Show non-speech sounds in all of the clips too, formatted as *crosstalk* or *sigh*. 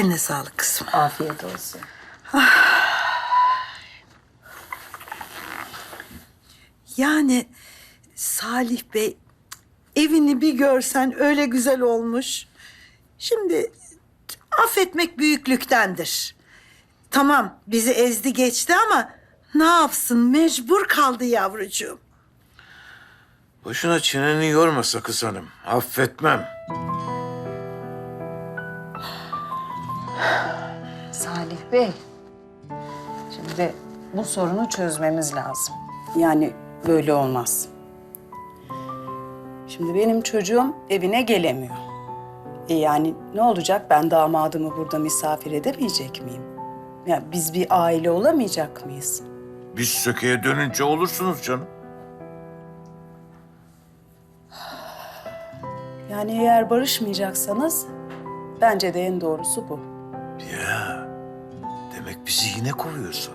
Eline sağlık kızım. Afiyet olsun. Yani Salih Bey evini bir görsen öyle güzel olmuş. Şimdi affetmek büyüklüktendir. Tamam bizi ezdi geçti ama ne yapsın mecbur kaldı yavrucuğum. Boşuna çeneni yorma Sakız Hanım. Affetmem. Bey, şimdi bu sorunu çözmemiz lazım. Yani böyle olmaz. Şimdi benim çocuğum evine gelemiyor. E yani ne olacak? Ben damadımı burada misafir edemeyecek miyim? Ya biz bir aile olamayacak mıyız? Biz sökeye dönünce olursunuz canım. Yani eğer barışmayacaksanız bence de en doğrusu bu. Bizi yine kovuyorsun.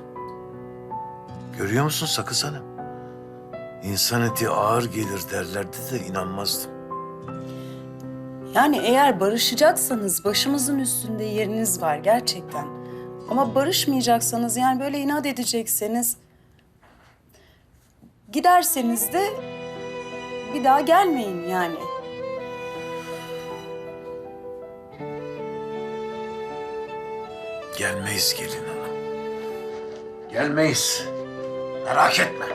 Görüyor musun Sakız Hanım? İnsan eti ağır gelir derlerdi de inanmazdım. Yani eğer barışacaksanız başımızın üstünde yeriniz var gerçekten. Ama barışmayacaksanız yani böyle inat edecekseniz giderseniz de bir daha gelmeyin yani. Gelmeyiz gelin hanım. Gelmeyiz. Merak etme.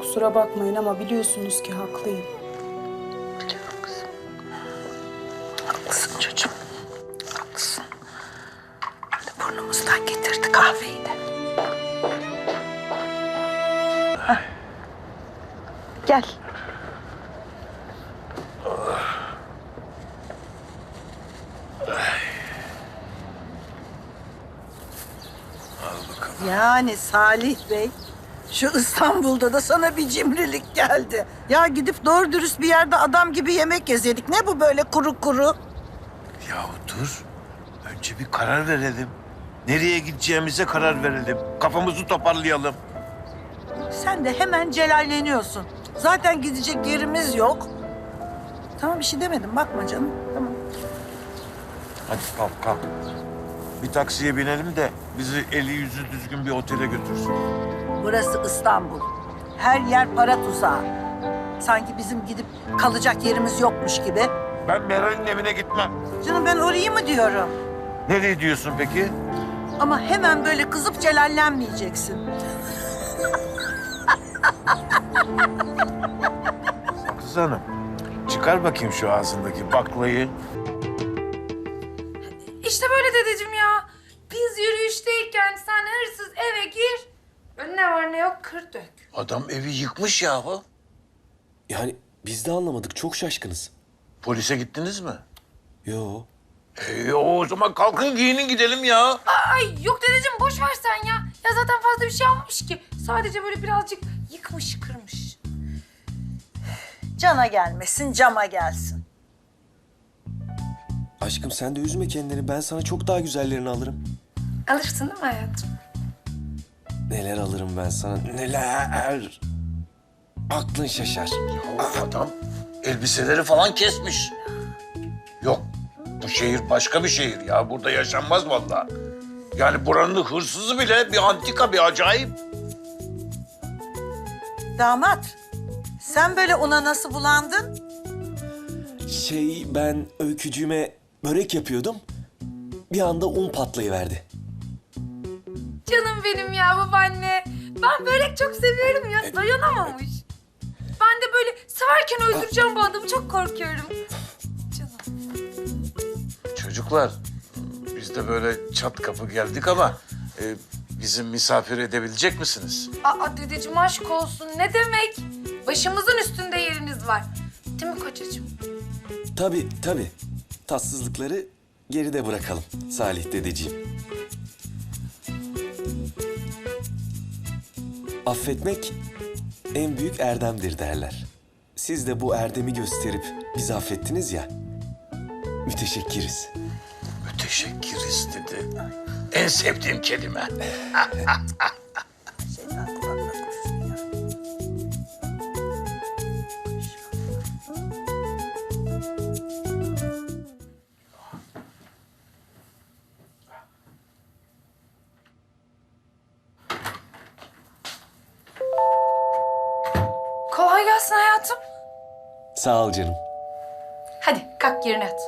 Kusura bakmayın ama biliyorsunuz ki haklıyım. Biliyorum kızım. Haklısın çocuğum. Haklısın. Hem de burnumuzdan getirdi kahveyi de. Hah. Gel. Yani Salih Bey, şu İstanbul'da da sana bir cimrilik geldi. Ya gidip doğru dürüst bir yerde adam gibi yemek yesedik. Ne bu böyle kuru kuru? Yahu dur. Önce bir karar verelim. Nereye gideceğimize karar verelim. Kafamızı toparlayalım. Sen de hemen celalleniyorsun. Zaten gidecek yerimiz yok. Tamam bir şey demedim bakma canım. Tamam. Hadi kalk kalk. Bir taksiye binelim de bizi eli yüzü düzgün bir otele götürsün. Burası İstanbul. Her yer para tuzağı. Sanki bizim gidip kalacak yerimiz yokmuş gibi. Ben Meral'in evine gitmem. Canım ben orayı mı diyorum? Nereye diyorsun peki? Ama hemen böyle kızıp celallenmeyeceksin. Kız hanım, çıkar bakayım şu ağzındaki baklayı. Adam evi yıkmış yahu. Yani biz de anlamadık. Çok şaşkınız. Polise gittiniz mi? Yo. E, o zaman kalkın giyinin gidelim ya. Ay yok dedeciğim boş ver sen ya. Ya zaten fazla bir şey almamış ki. Sadece böyle birazcık yıkmış kırmış. Cana gelmesin, cama gelsin. Aşkım sen de üzme kendini. Ben sana çok daha güzellerini alırım. Alırsın değil mi hayatım? Neler alırım ben sana. Neler. Aklın şaşar. Adam elbiseleri falan kesmiş. Yok, bu şehir başka bir şehir ya. Burada yaşanmaz vallahi. Yani buranın hırsızı bile bir antika, bir acayip. Damat, sen böyle ona nasıl bulandın? Şey ben öykücüğüme börek yapıyordum. Bir anda un patlayıverdi. Canım benim ya babaanne. Ben börek çok seviyorum ya. Dayanamamış. Ben de böyle severken öldüreceğim bu adamı. Çok korkuyorum. Canım. Çocuklar, biz de böyle çat kapı geldik ama... e, bizim misafir edebilecek misiniz? Aa dedeciğim aşk olsun. Ne demek? Başımızın üstünde yeriniz var. Değil mi kocacığım? Tabii tabii. Tatsızlıkları geride bırakalım Salih dedeciğim. Affetmek en büyük erdemdir derler. Siz de bu erdemi gösterip bizi affettiniz ya. Müteşekkiriz. Müteşekkiriz dedi. En sevdiğim kelime. *laughs* Sağ ol canım. Hadi kalk yerine yat.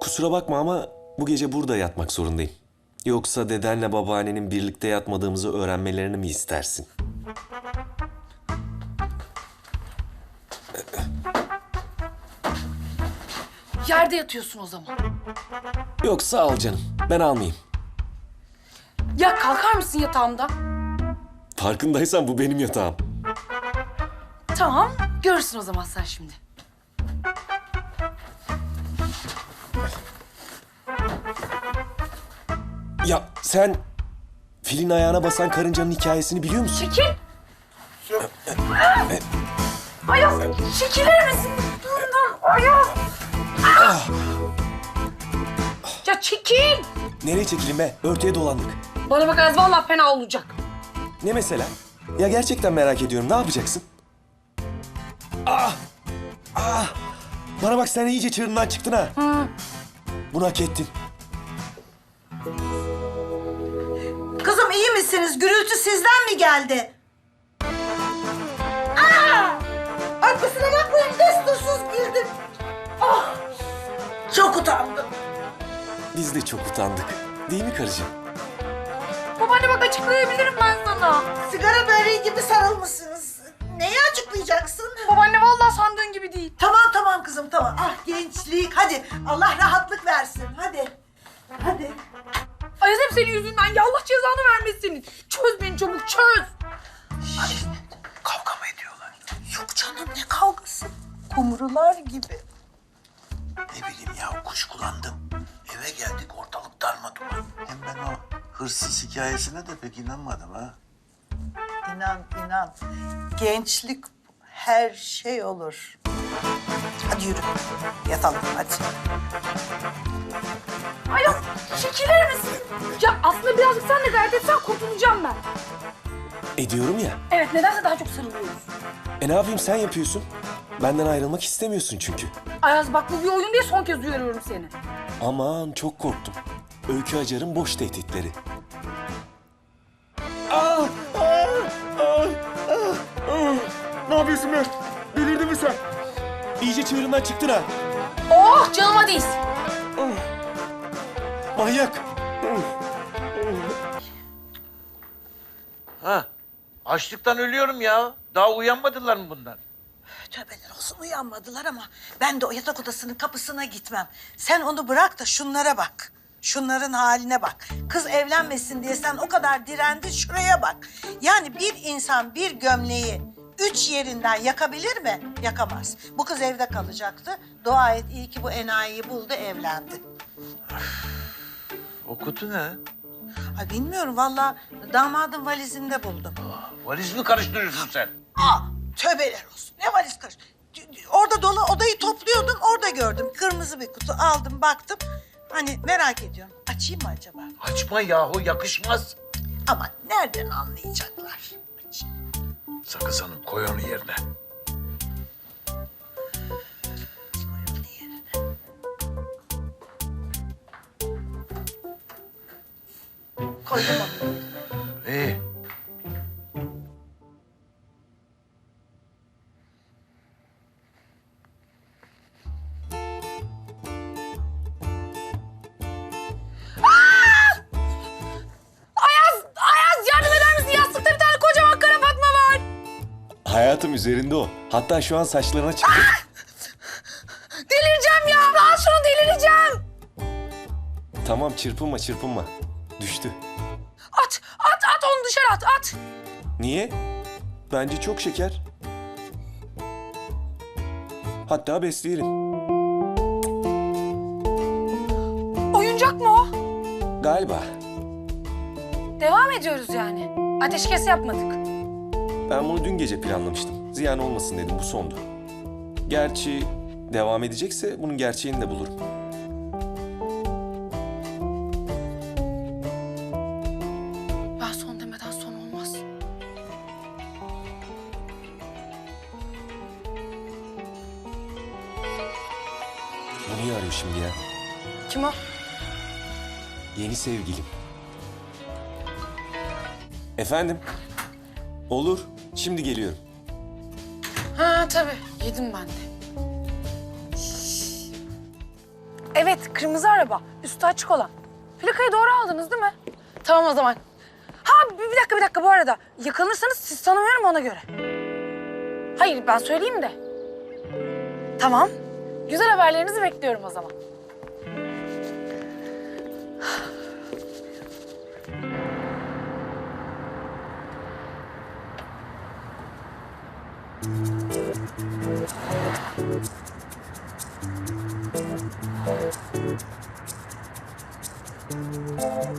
Kusura bakma ama bu gece burada yatmak zorundayım. Yoksa dedenle babaannenin birlikte yatmadığımızı öğrenmelerini mi istersin? Yerde yatıyorsun o zaman. Yok sağ ol canım. Ben almayayım. Ya kalkar mısın yatağımdan? Farkındaysan bu benim yatağım. Tamam, görürsün o zaman sen şimdi. Ya sen filin ayağına basan karıncanın hikayesini biliyor musun? Çekil! Ayaz, çekilir misin? Bundan Ayaz! Ya çekil! Nereye çekileyim be? Örtüye dolandık. Bana bak Ayaz, vallahi fena olacak. Ne mesela? Ya gerçekten merak ediyorum. Ne yapacaksın? Ah! Ah! Bana bak sen iyice çığırından çıktın ha. Bunu hak ettin. Kızım iyi misiniz? Gürültü sizden mi geldi? Aa! Ay kusura bakmayın destursuz girdim. Ah! Çok utandım. Biz de çok utandık. Değil mi karıcığım? Babaanne bak açıklayabilirim ben sana. Sigara böreği gibi sarılmışsınız. Neyi açıklayacaksın? Babaanne vallahi sandığın gibi değil. Tamam tamam kızım tamam. Ah gençlik hadi. Allah rahatlık versin. Hadi. Hadi. Ayaz hep senin yüzünden. Ya Allah cezanı vermesin. Çöz beni çabuk çöz. Kavga mı ediyorlar? Yok canım ne kavgası. Kumrular gibi. Ne bileyim ya kuşkulandım. Eve geldik ortalık darmadağın. Hem ben o hırsız hikayesine de pek inanmadım ha. İnan inan. Gençlik her şey olur. Hadi yürü. Yatalım hadi. Ayaz çekilir misin? Ya aslında birazcık sen de gayret etsen kurtulacağım ben. Ediyorum ya. Evet nedense daha çok sarılıyoruz. E ne yapayım sen yapıyorsun. Benden ayrılmak istemiyorsun çünkü. Ayaz bak bu bir oyun diye son kez uyarıyorum seni. Aman çok korktum. Öykü Acar'ın boş tehditleri. Ah! Ne yapıyorsun be? Delirdin mi sen? İyice çığırından çıktın ha. Oh canıma değsin. Manyak. Ha? Açlıktan ölüyorum ya. Daha uyanmadılar mı bunlar? Tövbeler olsun uyanmadılar ama ben de o yatak odasının kapısına gitmem. Sen onu bırak da şunlara bak. Şunların haline bak. Kız evlenmesin diye sen o kadar direndin şuraya bak. Yani bir insan bir gömleği üç yerinden yakabilir mi? Yakamaz. Bu kız evde kalacaktı. Dua et iyi ki bu enayiyi buldu evlendi. O kutu ne? Ay bilmiyorum vallahi damadın valizinde buldum. Valiz mi karıştırıyorsun sen? Aa, tövbeler olsun. Ne valiz karış? Orada dolu odayı topluyordum, orada gördüm. Kırmızı bir kutu aldım, baktım. Hani merak ediyorum. Açayım mı acaba? Açma yahu yakışmaz. Ama nereden anlayacaklar? Açayım. Sakız Hanım koy onu yerine. Koydum onu. İyi. Hayatım üzerinde o. Hatta şu an saçlarına çıktı. Delireceğim ya. Al şunu delireceğim. tamam çırpınma çırpınma. Düştü. At, at, at onu dışarı at, at. Niye? Bence çok şeker. Hatta besleyelim. Oyuncak mı o? Galiba. Devam ediyoruz yani. Ateşkes yapmadık. Ben bunu dün gece planlamıştım. Ziyan olmasın dedim bu sondu. Gerçi devam edecekse bunun gerçeğini de bulurum. Ben son demeden son olmaz. Bu niye arıyor şimdi ya? Kim o? Yeni sevgilim. Efendim? Olur. Şimdi geliyorum. Ha, tabii yedim ben de. Evet kırmızı araba üstü açık olan. Plakayı doğru aldınız değil mi? Tamam o zaman. Ha bir dakika bir dakika bu arada. Yakalanırsanız siz tanımıyorum ona göre. Hayır ben söyleyeyim de. Tamam. Güzel haberlerinizi bekliyorum o zaman.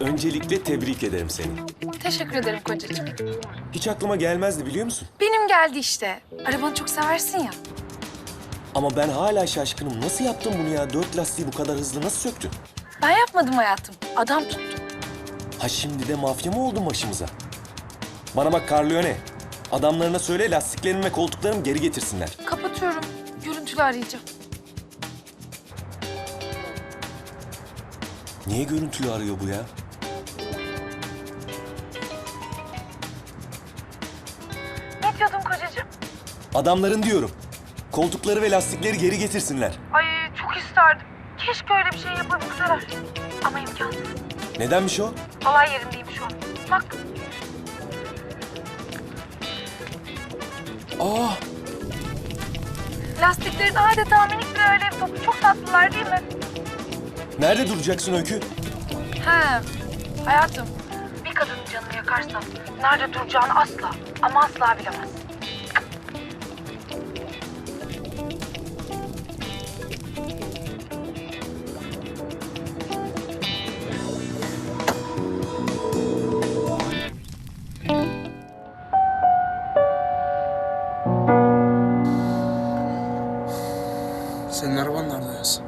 Öncelikle tebrik ederim seni. Teşekkür ederim kocacığım. Hiç aklıma gelmezdi biliyor musun? Benim geldi işte. Arabanı çok seversin ya. Ama ben hala şaşkınım. Nasıl yaptın bunu ya? Dört lastiği bu kadar hızlı nasıl söktün? Ben yapmadım hayatım. Adam tuttu. Ha şimdi de mafya mı oldun başımıza? Bana bak Carlione. Adamlarına söyle lastiklerimi ve koltuklarımı geri getirsinler. Kapatıyorum. Görüntülü arayacağım. Niye görüntülü arıyor bu ya? Ne diyordun kocacığım? Adamların diyorum. Koltukları ve lastikleri geri getirsinler. Ay çok isterdim. Keşke öyle bir şey yapabilseler. Ama imkansız. Nedenmiş o? Olay yerindeyim şu an. Bak Aa, lastiklerin adeta minik bir öyle topu. Çok tatlılar değil mi? nerede duracaksın Öykü? He hayatım. Bir kadının canını yakarsa nerede duracağını asla ama asla bilemez. Senin araban nerede Yaz?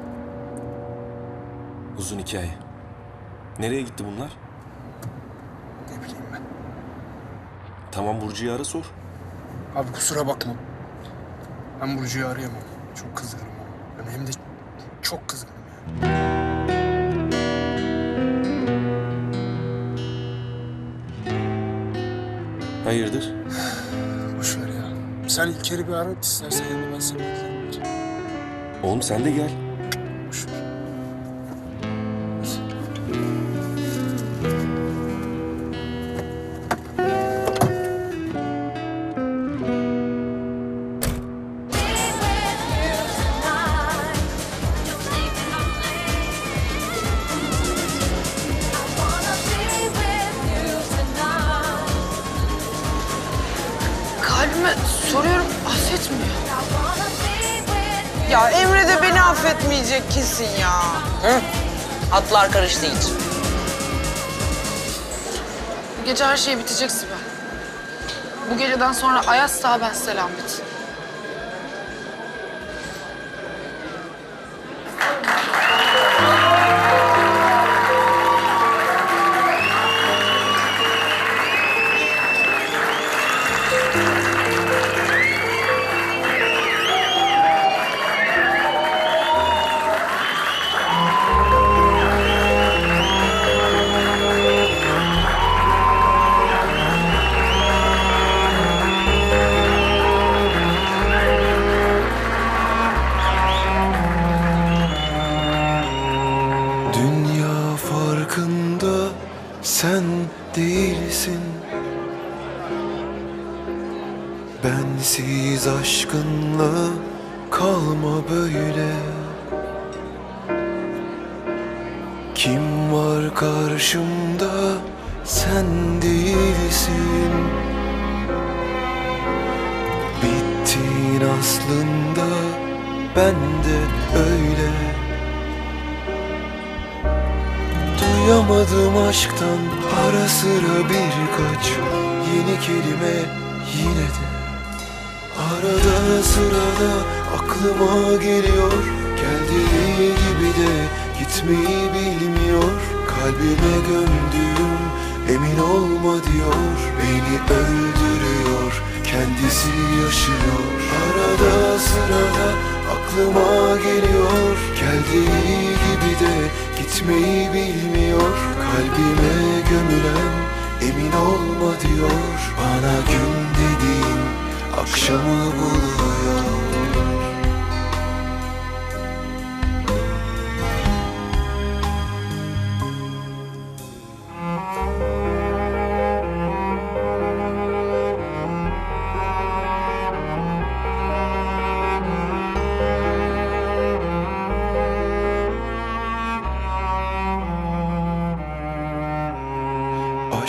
Uzun hikaye. Nereye gitti bunlar? Ne bileyim ben. Tamam Burcu'yu ara sor. Abi kusura bakma. Ben Burcu'yu arayamam. Çok kızgınım. Yani hem de çok kızgınım ya. Hayırdır? *sighs* Boş ver ya. Sen İlker'i bir ara istersen yanına ben seni beklerim. Oğlum sen de gel. Gece her şey bitecek Sibel. Bu geceden sonra Ayas sağ ben selamet. Dünya farkında sen değilsin. Bensiz aşkınla kalma böyle. Kim var karşımda sen değilsin. Bittin aslında ben de öyle Duyamadım aşktan ara sıra birkaç Yeni kelime yine de. Arada sırada aklıma geliyor. Geldiği gibi de gitmeyi bilmiyor. Kalbime gömdüğüm emin olma diyor. Beni öldürüyor kendisi yaşıyor. Arada sırada aklıma geliyor Geldiği gibi de gitmeyi bilmiyor. Kalbime gömülen emin olma diyor. Bana gün dediğin akşamı buluyor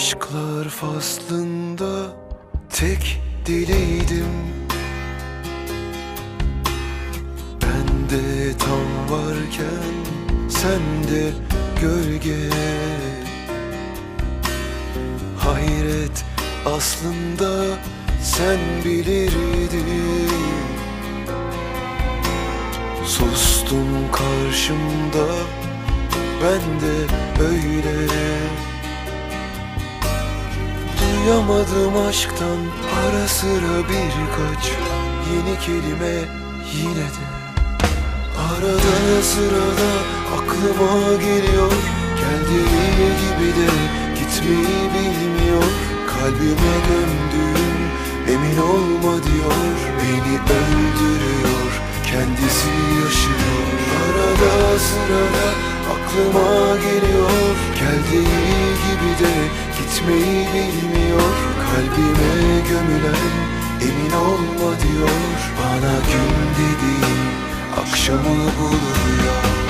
Aşklar faslında tek dileydim. Ben de tam varken sen de gölge. Hayret aslında sen bilirdin. Sustum karşımda ben de öyle Duyamadım aşktan ara sıra birkaç Yeni kelime yine de. Arada sırada aklıma geliyor. Geldiği gibi de gitmeyi bilmiyor. Kalbime gömdüğüm emin olma diyor. Beni öldürüyor kendisi yaşıyor. Arada sırada aklıma geliyor Geldiği gibi de gitmeyi bilmiyor. Kalbime gömülen emin olma diyor. Bana gün dediğin akşamı buluyor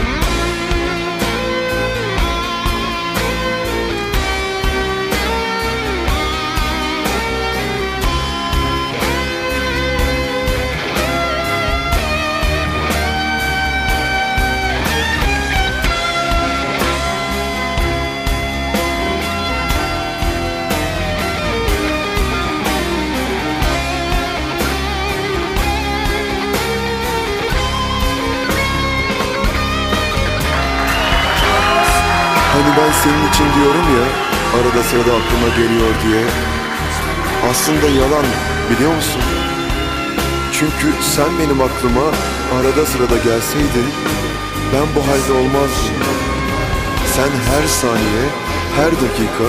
ben senin için diyorum ya arada sırada aklıma geliyor diye. Aslında yalan biliyor musun? Çünkü sen benim aklıma arada sırada gelseydin ben bu halde olmazdım. Sen her saniye, her dakika,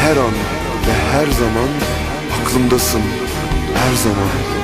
her an ve her zaman aklımdasın. Her zaman.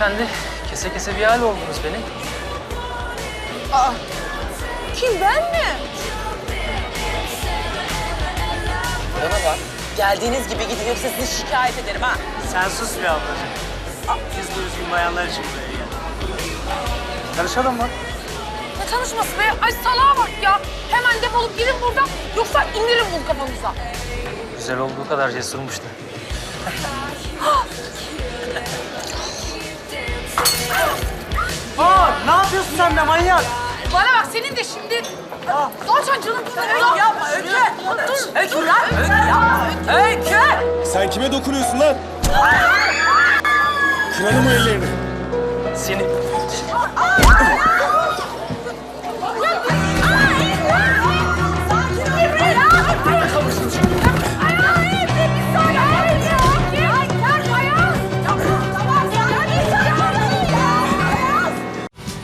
Hanımefendi, kese kese bir hal oldunuz beni. Kim ben mi? Bana bak. Geldiğiniz gibi gidin yoksa sizi şikayet ederim ha. Sen sus bir ablacığım. Biz bu üzgün bayanlar için buraya geldik. Tanışalım mı? Ne tanışması be? Ay salağa bak ya. Hemen defolup gidin buradan. Yoksa yoksa indiririm bunu kafanıza. Güzel olduğu kadar cesurmuştu. Ne yapıyorsun sen be manyak? Bana bak senin de şimdi... Zaten canım Öykü yapma Öykü. Dur. Öykü ya. Öykü yapma. Öykü. Sen kime dokunuyorsun lan? Kıralım o ellerini. Seni...